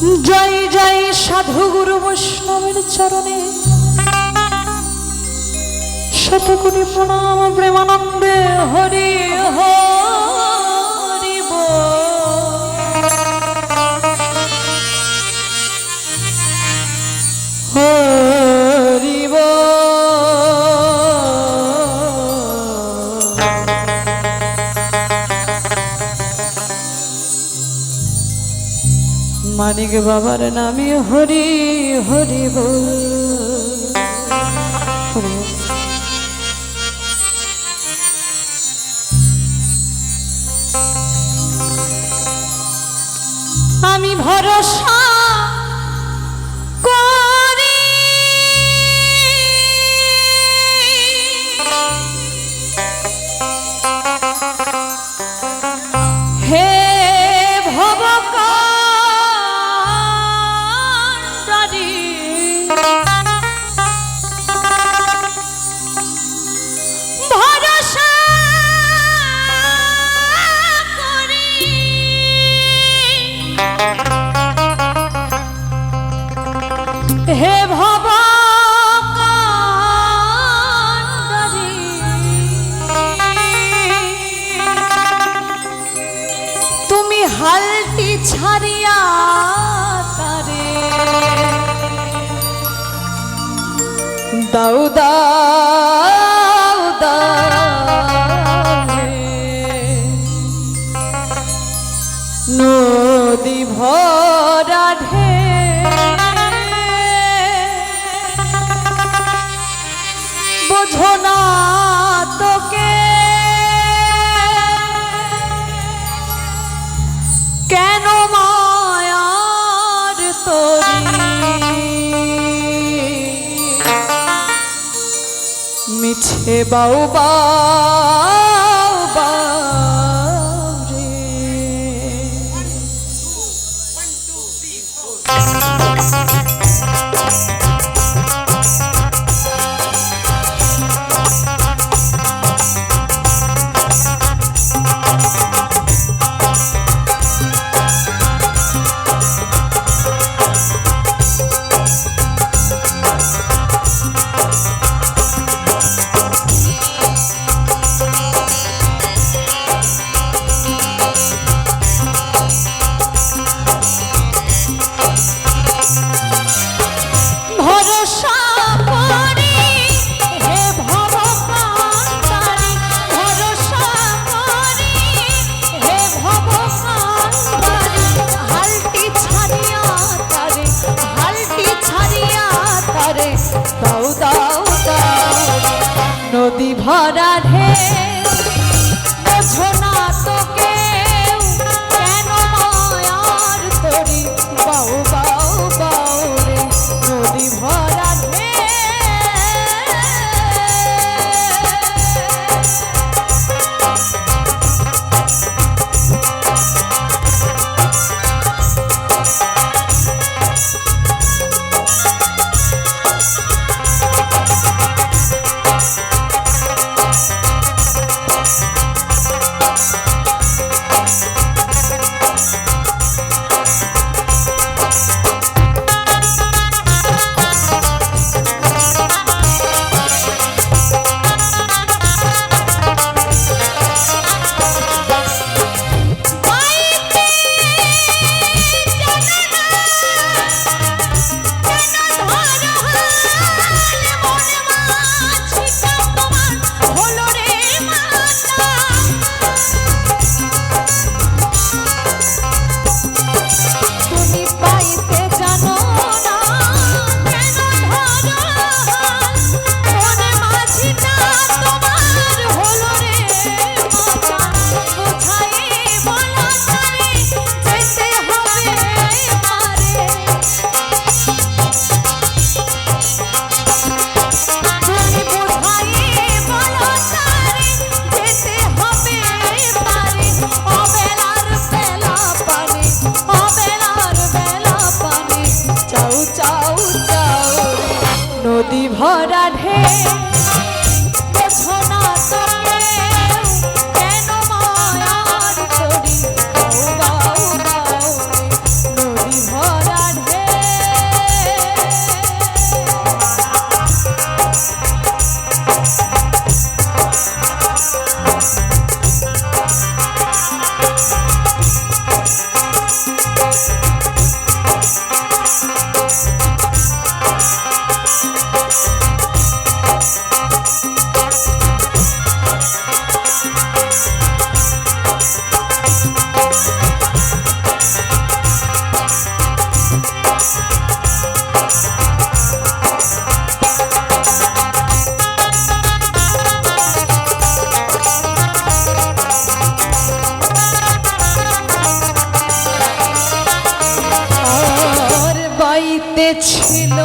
জয় জয় সাধু গুরু বৈষ্ণবের চরণে। শতগুণী প্রণাম প্রেমানন্দে হরি হরি। মানিক বাবার নামে হরি হরি আমি ভরসা হে ভব তুমি হালটি ছাড়িয়া তারে। দাউদা মিছে বাউবা। নদী ভরা ভরা ঢের ছিল